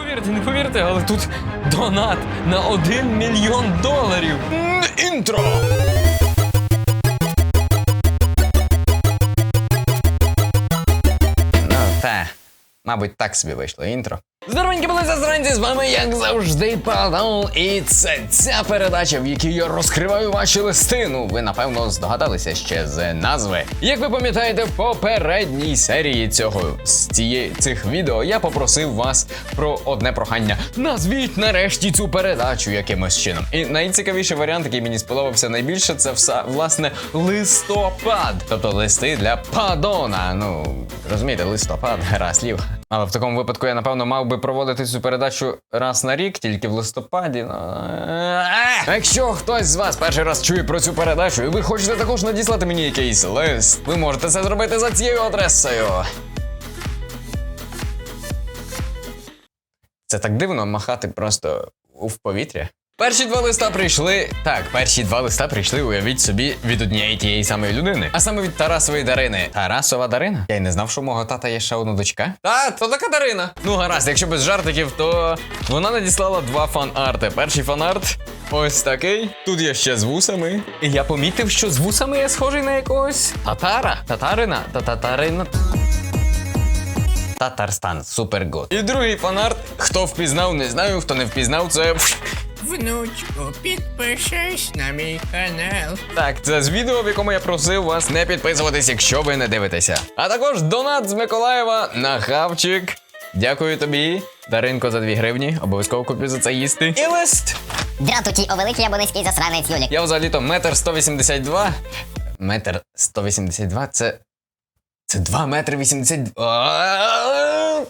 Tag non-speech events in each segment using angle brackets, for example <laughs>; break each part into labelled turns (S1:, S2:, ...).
S1: повірите, не повірите, але тут донат на 1 мільйон доларів. Інтро! Ну, та, мабуть, так собі вийшло інтро. Здоровенькі були засранці, з вами, як завжди, Падал. І це ця передача, в якій я розкриваю ваші листи. Ну, ви напевно здогадалися ще з назви. Як ви пам'ятаєте, в попередній серії цього з цієї цих відео я попросив вас про одне прохання. Назвіть нарешті цю передачу якимось чином. І найцікавіший варіант, який мені сподобався найбільше, це все власне листопад, тобто листи для падона. Ну розумієте, листопад, гра слів. Але в такому випадку я напевно мав би проводити цю передачу раз на рік, тільки в листопаді. Ну... е. А Якщо хтось з вас перший раз чує про цю передачу, і ви хочете також надіслати мені якийсь лист, ви можете це зробити за цією адресою. Це так дивно махати просто в повітря. Перші два листа прийшли. Так, перші два листа прийшли, уявіть собі, від однієї тієї самої людини. А саме від Тарасової Дарини. Тарасова Дарина? Я й не знав, що у мого тата є ще одна дочка. Та, то така Дарина. Ну гаразд, якщо без жартиків, то вона надіслала два фан-арти. Перший фан-арт ось такий. Тут я ще з вусами. І я помітив, що з вусами я схожий на якогось татара. Татарина. Та татарина. Татарстан, супер гуд. І другий фанарт. Хто впізнав, не знаю. Хто не впізнав, це.
S2: Внучку, підпишись на мій канал.
S1: Так, це з відео, в якому я просив вас не підписуватись, якщо ви не дивитеся. А також донат з Миколаєва на хавчик. Дякую тобі, Даринко, за 2 гривні. Обов'язково куплю за це їсти. І лист.
S3: Дратуті о великий або низький засранець Юлік.
S1: Я взагалі-то метр 182. Метр 182 це. Це 2 метри 82.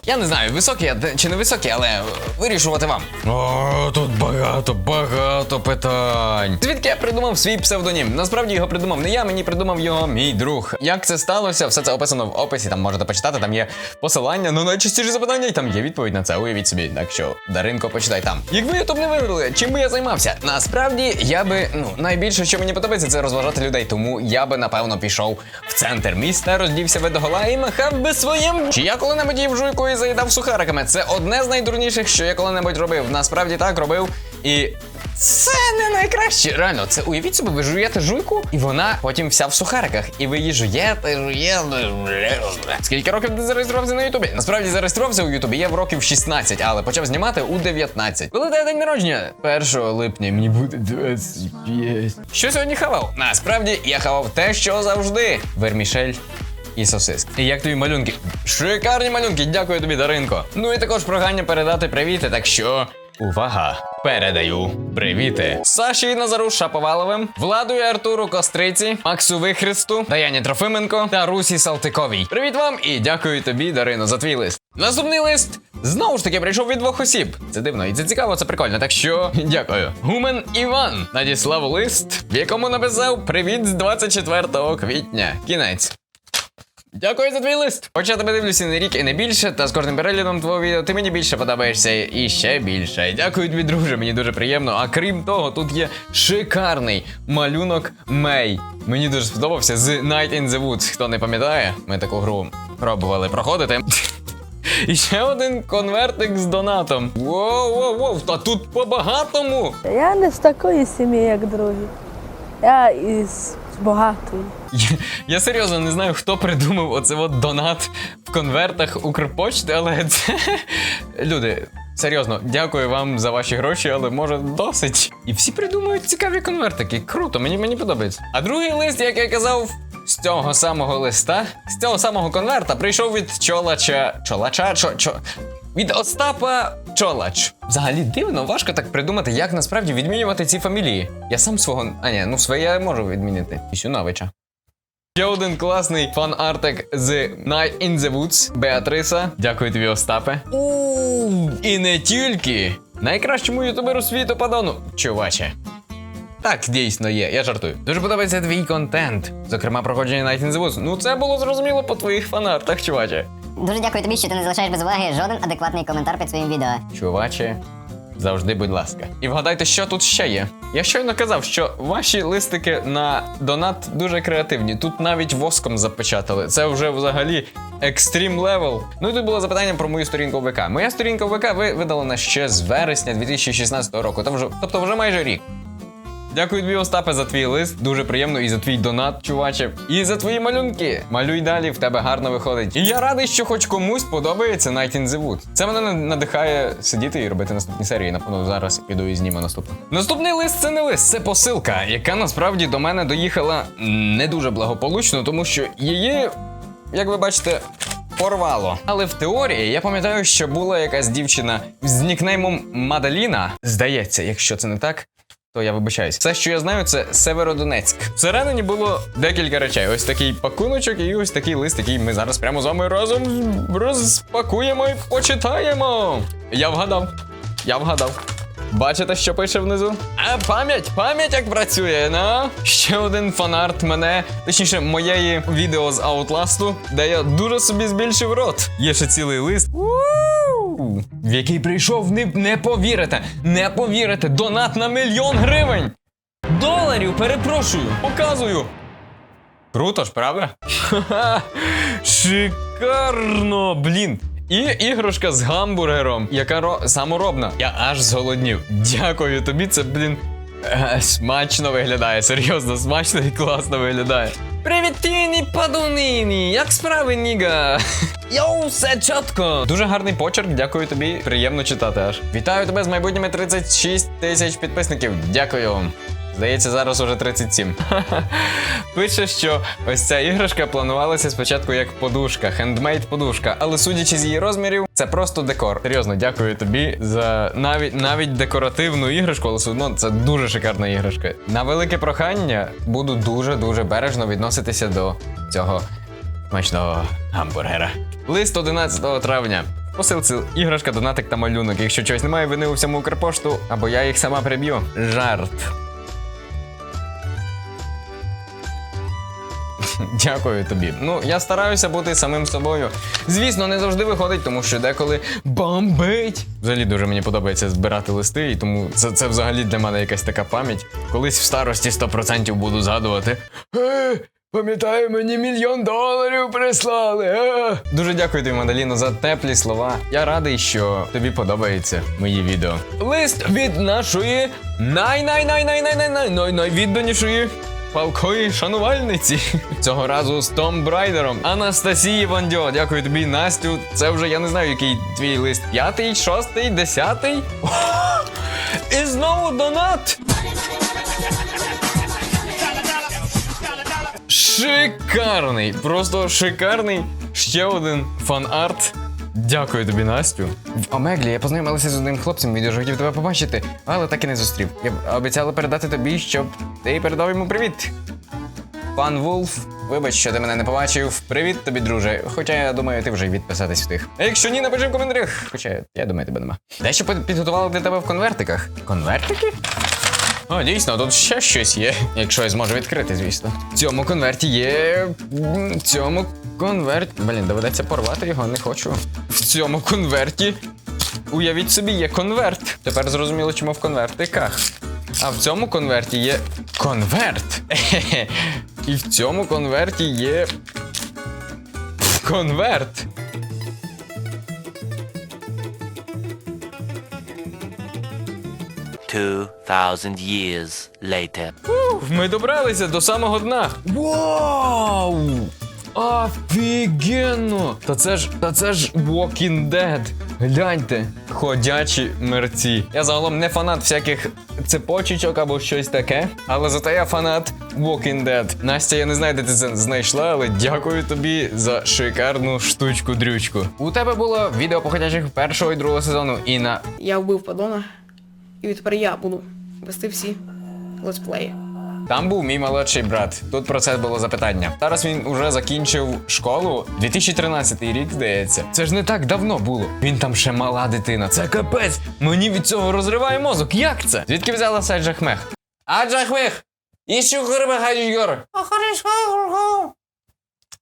S1: Я не знаю, високий я чи не високий, але вирішувати вам. О, тут багато, багато питань. Звідки я придумав свій псевдонім? Насправді його придумав не я, мені придумав його мій друг. Як це сталося? Все це описано в описі, там можете почитати, там є посилання, ну найчастіше запитання, і там є відповідь на це. Уявіть собі. Так що, Даринко, почитай там. Якби ютуб не виграли, чим би я займався? Насправді я би, ну, найбільше, що мені подобається, це розважати людей. Тому я би напевно пішов в центр міста, роздівся би догола і махав би своїм. Чи я коли-небудь їв жуйку і заїдав сухариками? Це одне з найдурніших, що я коли-небудь робив. Насправді так робив. І це не найкраще. Реально, це уявіть собі, ви жуєте жуйку, і вона потім вся в сухариках. І ви її жуєте, жуєте. Скільки років ти зареєструвався на Ютубі? Насправді зареєструвався у Ютубі я в років 16, але почав знімати у 19. Коли день народження? 1 липня мені буде 25. Що сьогодні хавав? Насправді я хавав те, що завжди. Вермішель і сосиски. І як тобі малюнки? Шикарні малюнки, дякую тобі, Даринко. Ну і також прохання передати привіти, так що. Увага! Передаю привіти Саші Назару Шаповаловим, Владу і Артуру Костриці, Максу Вихресту, Даяні Трофименко та Русі Салтиковій. Привіт вам і дякую тобі, Дарино, за твій лист. Наступний лист знову ж таки прийшов від двох осіб. Це дивно і це цікаво, це прикольно. Так що <laughs> дякую. Гумен Іван надіслав лист, в якому написав Привіт з 24 квітня. Кінець. Дякую за твій лист. Хоч я тебе дивлюся не рік і не більше, та з кожним переглядом твого відео ти мені більше подобаєшся і ще більше. Дякую тобі, друже, мені дуже приємно. А крім того, тут є шикарний малюнок Мей. Мені дуже сподобався з Night in the Woods. Хто не пам'ятає, ми таку гру пробували проходити. І ще один конвертик з донатом. Воу, воу, воу, та тут по-багатому.
S4: Я не з такої сім'ї, як другі. Я із багатої.
S1: Я, я серйозно не знаю, хто придумав оце от донат в конвертах Укрпочти, але це. Люди, серйозно, дякую вам за ваші гроші, але може досить. І всі придумують цікаві конвертики. Круто, мені, мені подобається. А другий лист, як я казав. З цього самого листа, з цього самого конверта прийшов від чолача. Чолача? Чо, чо, від Остапа Чолач. Взагалі дивно, важко так придумати, як насправді відмінювати ці фамілії. Я сам свого. А ні, ну своє я можу відмінити. Ісюновича. Ще один класний фан-артик з Night in the Woods Беатриса. Дякую тобі, Остапе. У і не тільки найкращому ютуберу світу падону. Чуваче. Так, дійсно є, я жартую. Дуже подобається твій контент. Зокрема, проходження Night in the Woods. Ну це було зрозуміло по твоїх фанартах, чуваче.
S3: Дуже дякую тобі, що ти не залишаєш без уваги жоден адекватний коментар під своїм відео.
S1: Чуваче, Завжди, будь ласка. І вгадайте, що тут ще є. Я щойно казав, що ваші листики на донат дуже креативні. Тут навіть воском запечатали. Це вже взагалі екстрім левел. Ну і тут було запитання про мою сторінку ВК. Моя сторінка ВК ви- видалена ще з вересня 2016 року. Тобто вже майже рік. Дякую тобі, Остапе, за твій лист. Дуже приємно і за твій донат, чуваче. І за твої малюнки. Малюй далі, в тебе гарно виходить. І я радий, що хоч комусь подобається Night in the Wood. Це мене на- надихає сидіти і робити наступні серії. Напевно, зараз піду і зніму наступну. Наступний лист це не лист, це посилка, яка насправді до мене доїхала не дуже благополучно, тому що її, як ви бачите. Порвало. Але в теорії я пам'ятаю, що була якась дівчина з нікнеймом Мадаліна. Здається, якщо це не так, то я вибачаюсь. Все, що я знаю, це Северодонецьк. Всередині було декілька речей. Ось такий пакуночок і ось такий лист, який ми зараз прямо з вами разом розпакуємо і почитаємо. Я вгадав. Я вгадав. Бачите, що пише внизу? А пам'ять, пам'ять як працює, на? Ще один фанарт мене, точніше, моєї відео з Outlast, де я дуже собі збільшив рот. Є ще цілий лист. В який прийшов, не, не повірите, не повірите, донат на мільйон гривень. Доларів, перепрошую, показую. Круто ж, правда? Ха-ха, Шикарно, блін. І іграшка з гамбургером, яка ро... саморобна. Я аж зголоднів. Дякую тобі, це, блін, смачно виглядає. Серйозно, смачно і класно виглядає. Привіт, тіні падунині! Як справи, Ніга? Йоу, все чітко! Дуже гарний почерк, дякую тобі. Приємно читати аж. Вітаю тебе з майбутніми 36 тисяч підписників. Дякую. Здається, зараз уже 37. <laughs> Пише, що ось ця іграшка планувалася спочатку як подушка, хендмейд подушка, але судячи з її розмірів, це просто декор. Серйозно, дякую тобі за навіть навіть декоративну іграшку, але все одно це дуже шикарна іграшка. На велике прохання буду дуже дуже бережно відноситися до цього смачного гамбургера. Лист 11 травня. Посилці іграшка, донатик та малюнок. Якщо чогось немає, вини у всьому Укрпошту, або я їх сама приб'ю. Жарт. Дякую тобі. Ну, я стараюся бути самим собою. Звісно, не завжди виходить, тому що деколи бомбить. Взагалі дуже мені подобається збирати листи, і тому це, це взагалі для мене якась така пам'ять. Колись в старості 100% буду згадувати. Е, пам'ятаю, мені мільйон доларів прислали. Е. Дуже дякую тобі, Мадаліно, за теплі слова. Я радий, що тобі подобається мої відео. Лист від нашої най-най-най-най-най-най-най-найвідданішої палкої шанувальниці. <laughs> Цього разу з Том Брайдером. Анастасії Вандьо. Дякую тобі, Настю. Це вже я не знаю, який твій лист. П'ятий, шостий, десятий. <laughs> І знову донат. Шикарний, просто шикарний. Ще один фан-арт. Дякую тобі, Настю. В Омеглі я познайомилася з одним хлопцем, він дуже хотів тебе побачити, але так і не зустрів. Я обіцяла передати тобі, щоб ти передав йому привіт. Пан Вулф, вибач, що ти мене не побачив. Привіт тобі, друже. Хоча я думаю, ти вже відписатись встиг. А якщо ні, напиши в коментарях. Хоча я думаю, тебе нема. Дещо під- підготували для тебе в конвертиках. Конвертики? О, дійсно, тут ще щось є, якщо я зможу відкрити, звісно. В цьому конверті є. В цьому конверті. Блін, доведеться порвати його, не хочу. В цьому конверті. Уявіть собі, є конверт. Тепер зрозуміло, чому в конвертиках. А в цьому конверті є конверт. І в цьому конверті є. Конверт.
S5: Two thousand years later.
S1: Ух, Ми добралися до самого дна. Вау! Офігенно! Та це ж, та це ж Walking Dead. Гляньте, ходячі мерці. Я загалом не фанат всяких цепочечок або щось таке, але зате я фанат Walking Dead. Настя, я не знаю, де ти це знайшла, але дякую тобі за шикарну штучку-дрючку. У тебе було відео по ходячих першого і другого сезону, і на
S6: Я вбив падона, і відтепер я буду вести всі летсплеї.
S1: Там був мій молодший брат. Тут про це було запитання. Зараз він уже закінчив школу 2013 рік, здається. Це ж не так давно було. Він там ще мала дитина. Це капець. Мені від цього розриває мозок. Як це? Звідки взялася Джахмех? А Джахмех! Іщу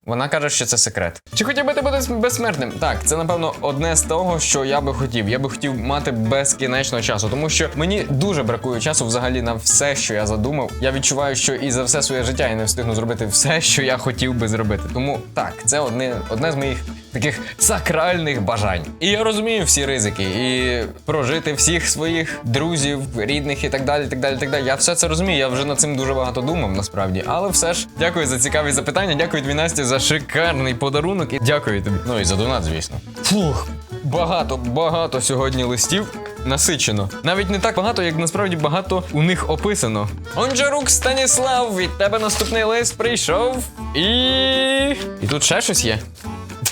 S1: Вона каже, що це секрет. Чи хотів би ти бути безсмертним? Так, це напевно одне з того, що я би хотів. Я би хотів мати безкінечно часу, тому що мені дуже бракує часу взагалі на все, що я задумав. Я відчуваю, що і за все своє життя я не встигну зробити все, що я хотів би зробити. Тому так, це одне, одне з моїх таких сакральних бажань. І я розумію всі ризики, і прожити всіх своїх друзів, рідних і так далі. так далі, так далі. Я все це розумію. Я вже над цим дуже багато думав, насправді. Але все ж дякую за цікаві запитання. Дякую тобі, Настя, за шикарний подарунок. І дякую тобі. Ну і за донат, звісно. Фух, багато, багато сьогодні листів. Насичено. Навіть не так багато, як насправді багато у них описано. Онджарук Станіслав, від тебе наступний лист прийшов. І. І тут ще щось є.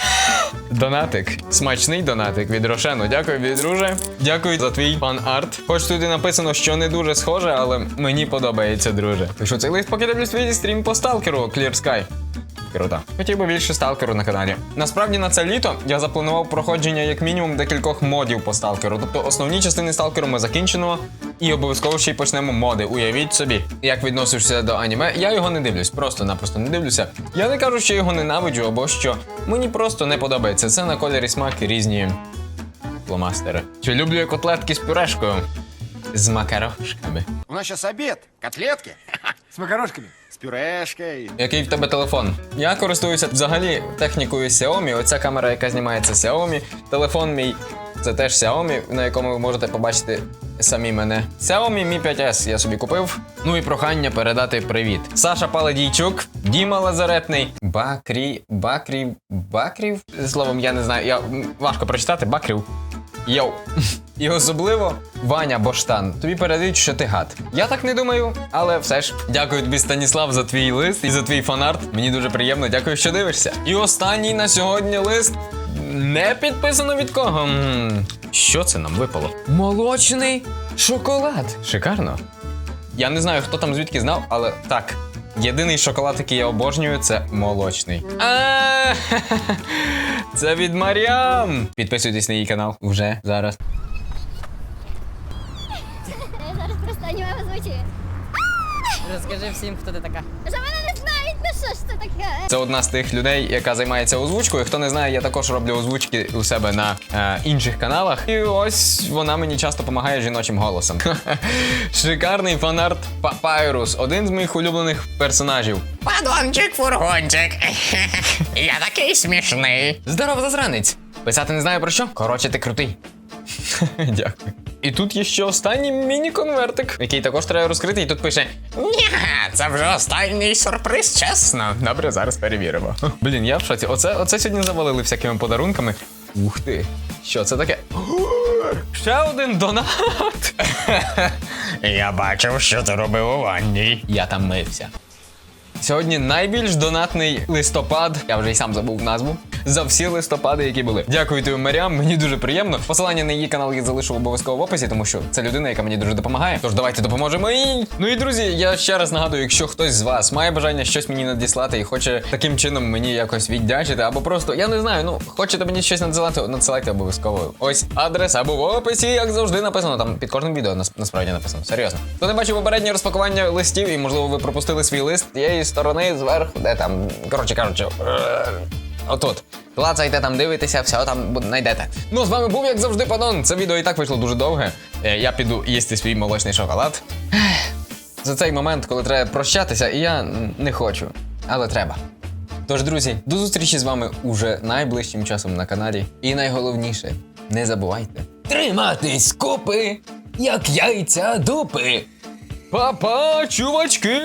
S1: <laughs> Донатик. Смачний донатик від Рошену. Дякую, від друже. Дякую за твій фан-арт. Хоч тут і написано, що не дуже схоже, але мені подобається, друже. Так що цей лист поки дивлюсь свій стрім по сталкеру Clear Sky. Круто. Хотів би більше сталкеру на каналі. Насправді на це літо я запланував проходження як мінімум декількох модів по сталкеру. Тобто основні частини сталкеру ми закінчимо і обов'язково ще й почнемо моди. Уявіть собі, як відносишся до аніме. Я його не дивлюсь, просто-напросто не дивлюся. Я не кажу, що його ненавиджу або що. Мені просто не подобається. Це на кольорі смаки різні фломастери. Чи люблю я котлетки з пюрешкою? З макарошками.
S7: У нас сейчас обед. Котлетки. С макарошками. С пюрешкой.
S1: Який в тебе телефон? Я користуюся взагалі технікою Xiaomi. Оця камера, яка знімається Xiaomi. Телефон мій це теж Xiaomi, на якому ви можете побачити самі мене. Xiaomi Mi 5S я собі купив. Ну і прохання передати привіт. Саша Паладійчук, Діма Лазаретний, Бакрі, Бакрів, Бакрів. Словом, я не знаю, я важко прочитати. Бакрів. Йоу. <laughs> І особливо Ваня Боштан. Тобі передають, що ти гад. Я так не думаю, але все ж дякую тобі, Станіслав, за твій лист і за твій фанарт. Мені дуже приємно, дякую, що дивишся. І останній на сьогодні лист не підписано від кого. Що це нам випало? Молочний шоколад. Шикарно. Я не знаю, хто там звідки знав, але так. Єдиний шоколад, який я обожнюю, це молочний. <laughs> Це від Маріам. Підписуйтесь на її канал уже зараз.
S8: Я зараз просто аніме.
S9: Розкажи всім, хто ти така.
S8: Що мене не знають, ну що ж це таке?
S1: Це одна з тих людей, яка займається озвучкою. Хто не знає, я також роблю озвучки у себе на е, інших каналах. І ось вона мені часто допомагає жіночим голосом. <laughs> Шикарний фанарт Папайрус, один з моїх улюблених персонажів.
S2: Падончик, фургончик. <laughs> Я такий смішний.
S1: Здоров, зазранець! Писати не знаю про що. Коротше, ти крутий. <laughs> Дякую. І тут є ще останній міні-конвертик, який також треба розкрити, і тут пише:
S2: Ні, це вже останній сюрприз, чесно.
S1: Добре, зараз перевіримо. <laughs> Блін, я в шоці. Оце, оце сьогодні завалили всякими подарунками. Ух ти! Що це таке? <gasps> Ще один донат! <laughs>
S2: Я бачив, що ти робив у ванні.
S1: Я там мився. Сьогодні найбільш донатний листопад, я вже й сам забув назву, за всі листопади, які були. Дякую тобі, Маріам, мені дуже приємно. Посилання на її канал я залишу обов'язково в описі, тому що це людина, яка мені дуже допомагає. Тож давайте допоможемо їй. Ну і друзі, я ще раз нагадую, якщо хтось з вас має бажання щось мені надіслати і хоче таким чином мені якось віддячити, або просто, я не знаю, ну хочете мені щось надсилати, надсилайте обов'язково. Ось адрес або в описі, як завжди написано. Там під кожним відео нас- насправді написано. Серйозно. Хто не бачив попереднє розпакування листів, і можливо ви пропустили свій лист тієї сторони зверху, де там, коротше кажучи. Отут. Клацайте там, дивитеся, все там знайдете. Ну, з вами був, як завжди, Падон. Це відео і так вийшло дуже довге. Е, Я піду їсти свій молочний шоколад. За цей момент, коли треба прощатися, і я не хочу, але треба. Тож, друзі, до зустрічі з вами уже найближчим часом на каналі. І найголовніше, не забувайте триматись купи, як яйця дупи. Па-па, чувачки!